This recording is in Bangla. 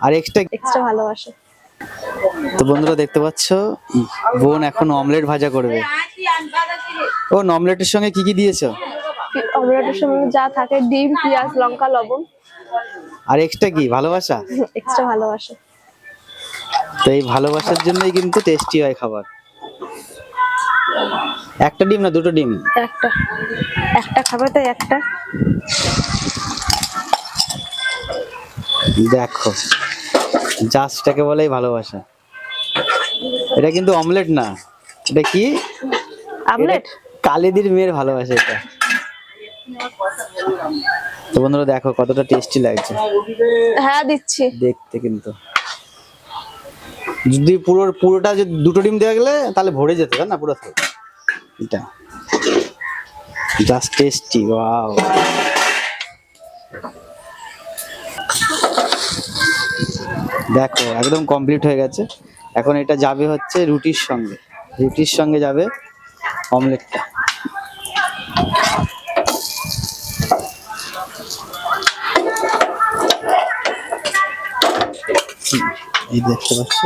আর এক্সট্রা এক্সট্রা ভালোবাসে। তো বন্ধুরা দেখতে পাচ্ছ বোন এখন অমলেট ভাজা করবে। ও অমলেটের সঙ্গে কি কি দিয়েছ? অমলেটের সঙ্গে যা থাকে ডিম পেঁয়াজ লঙ্কা লবণ। আর এক্সট্রা কি ভালোবাসা? এক্সট্রা ভালোবাসে। তো এই ভালোবাসার জন্যই কিন্তু টেস্টি হয় খাবার। একটা ডিম না দুটো ডিম? একটা। একটা খাবে তো একটা। দেখো। জাস্টটাকে বলেই ভালোবাসা। এটা কিন্তু অমলেট না। এটা কি? আমলেট কালিদির মেয়ের ভালোবাসা এটা। তো বন্ধুরা দেখো কতটা টেস্টি লাগছে। হ্যাঁ দিচ্ছি। দেখতে কিন্তু। যদি পুরো পুরোটা যদি দুটো ডিম দেওয়া গেলে তাহলে ভরে যেত না পুরো এটা। জাস্ট টেস্টি ওয়াও দেখো, একদম কমপ্লিট হয়ে গেছে। এখন এটা যাবে হচ্ছে রুটির সঙ্গে। রুটির সঙ্গে যাবে অমলেটটা এই দেখতে পাচ্ছ?